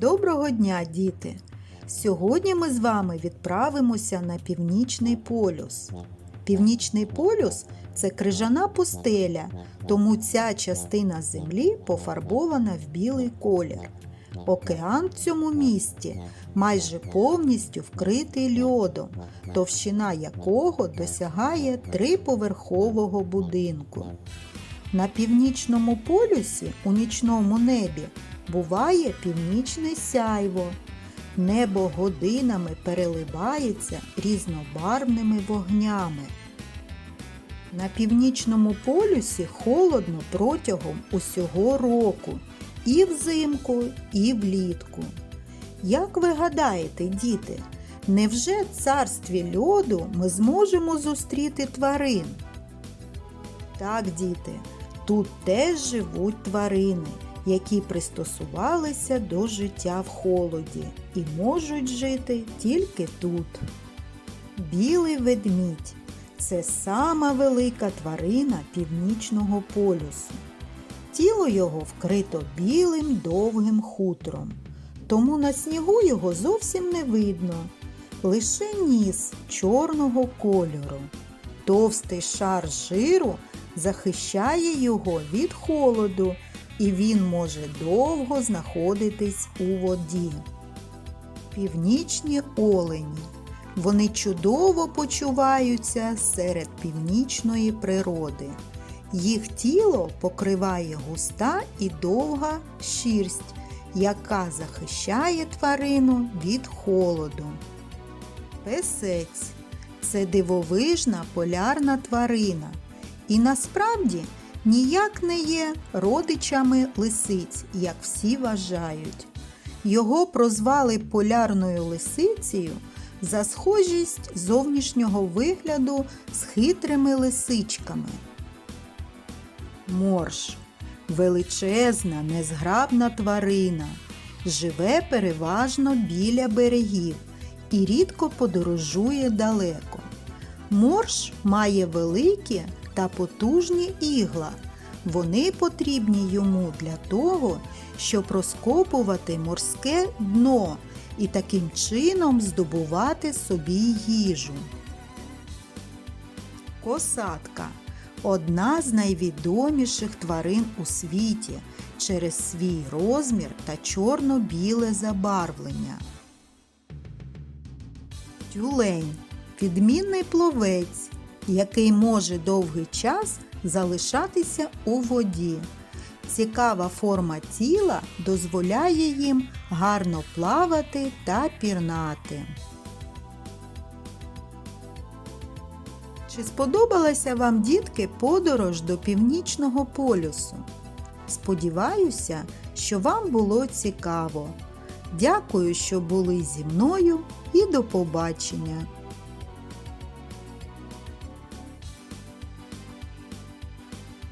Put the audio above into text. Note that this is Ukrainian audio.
Доброго дня, діти! Сьогодні ми з вами відправимося на північний полюс. Північний полюс це крижана пустеля, тому ця частина землі пофарбована в білий колір. Океан в цьому місті майже повністю вкритий льодом, товщина якого досягає триповерхового будинку. На північному полюсі у нічному небі буває північне сяйво. Небо годинами переливається різнобарвними вогнями. На північному полюсі холодно протягом усього року, і взимку, і влітку. Як ви гадаєте, діти, невже в царстві льоду ми зможемо зустріти тварин? Так, діти, тут теж живуть тварини, які пристосувалися до життя в холоді і можуть жити тільки тут. Білий ведмідь це сама велика тварина північного полюсу. Тіло його вкрито білим довгим хутром, тому на снігу його зовсім не видно, лише ніс чорного кольору. Товстий шар жиру захищає його від холоду, і він може довго знаходитись у воді. Північні олені. Вони чудово почуваються серед північної природи. Їх тіло покриває густа і довга шірсть, яка захищає тварину від холоду. Песець це дивовижна полярна тварина і насправді ніяк не є родичами лисиць, як всі вважають. Його прозвали полярною лисицею за схожість зовнішнього вигляду з хитрими лисичками. Морж величезна, незграбна тварина, живе переважно біля берегів і рідко подорожує далеко. Морж має великі та потужні ігла. Вони потрібні йому для того, щоб розкопувати морське дно і таким чином здобувати собі їжу. Косатка одна з найвідоміших тварин у світі через свій розмір та чорно-біле забарвлення. Тюлень відмінний пловець, який може довгий час залишатися у воді. Цікава форма тіла дозволяє їм гарно плавати та пірнати. Чи сподобалася вам, дітки, подорож до північного полюсу? Сподіваюся, що вам було цікаво. Дякую, що були зі мною і до побачення!